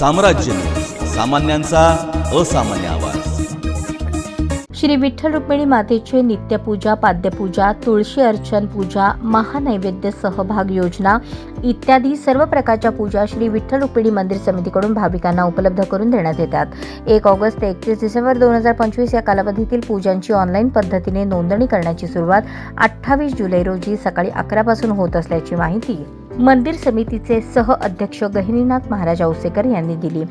साम्राज्य. सामान्यांचा असामान्य आवाज. श्री विठ्ठल रुक्मिणी मातेचे नित्यपूजा पाद्यपूजा तुळशी अर्चन पूजा महानैवेद्य सहभाग योजना इत्यादी सर्व प्रकारच्या पूजा श्री विठ्ठल रुक्मिणी मंदिर समितीकडून भाविकांना उपलब्ध करून देण्यात येतात. एक ऑगस्ट ते एकतीस डिसेंबर दोन हजार पंचवीस या कालावधीतील पूजांची ऑनलाईन पद्धतीने नोंदणी करण्याची सुरुवात अठ्ठावीस जुलै रोजी सकाळी अकरापासून होत असल्याची माहिती मंदिर समितीचे सह अध्यक्ष गहिनीनाथ महाराज औसेकर यांनी दिली.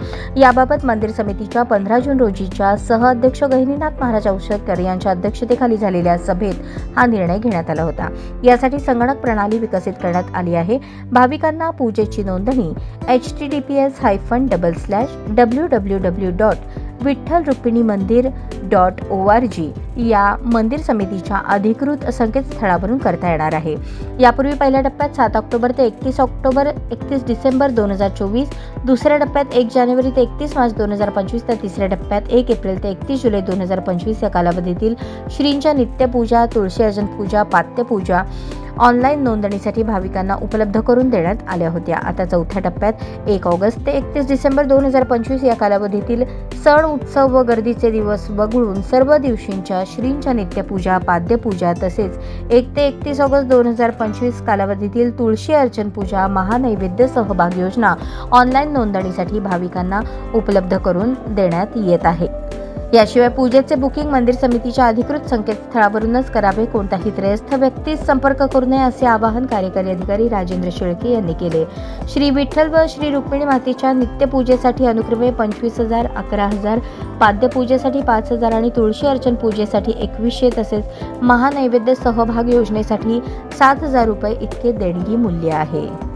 याबाबत मंदिर समितीच्या पंधरा जून रोजीच्या सह अध्यक्ष गहिनीनाथ महाराज औसेकर यांच्या अध्यक्षतेखाली झालेल्या सभेत हा निर्णय घेण्यात आला होता. यासाठी संगणक प्रणाली विकसित करण्यात आली आहे. भाविकांना पूजेची नोंदणी H T T P S hyphen double slash W W W dot Vitthal Rukmini Mandir dot O R G या मंदिर समितीच्या अधिकृत संकेतस्थळावरून करता येणार आहे. यापूर्वी पहिल्या टप्प्यात सात ऑक्टोबर ते एकतीस ऑक्टोबर एकतीस डिसेंबर दोन हजार चोवीस दुसऱ्या टप्प्यात एक जानेवारी ते एकतीस मार्च दोन हजार पंचवीस तर तिसऱ्या टप्प्यात एक एप्रिल ते एकतीस जुलै दोन हजार पंचवीस या कालावधीतील श्रींच्या नित्यपूजा तुळशी अर्जन पूजा पात्यपूजा ऑनलाईन नोंदणीसाठी भाविकांना उपलब्ध करून देण्यात आल्या होत्या. आता चौथ्या टप्प्यात एक ऑगस्ट ते एकतीस डिसेंबर दोन हजार पंचवीस या कालावधीतील सण उत्सव व गर्दीचे दिवस वगळून सर्व दिवशींच्या श्रींच्या नित्यपूजा पाद्यपूजा तसेच एक ते एकतीस ऑगस्ट दोन हजार पंचवीस कालावधीतील तुळशी अर्चन पूजा महानैवेद्य सहभाग योजना ऑनलाईन नोंदणीसाठी भाविकांना उपलब्ध करून देण्यात येत आहे. याशिवाय पूजेचे बुकिंग मंदिर समितीच्या अधिकृत संकेतस्थळावरूनच करावे. कोणताही त्रयस्थ व्यक्तीस संपर्क करू नये असे आवाहन कार्यकारी अधिकारी राजेंद्र शेळके यांनी केले. श्री विठ्ठल व श्री रुक्मिणी मातेच्या नित्यपूजेसाठी अनुक्रमे पंचवीस हजार अकरा हजार पाद्यपूजेसाठी पाच हजार आणि तुळशी अर्चन पूजेसाठी एकवीसशे तसेच महानैवेद्य सहभाग योजनेसाठी सात हजार रुपये इतके देणगी मूल्य आहे.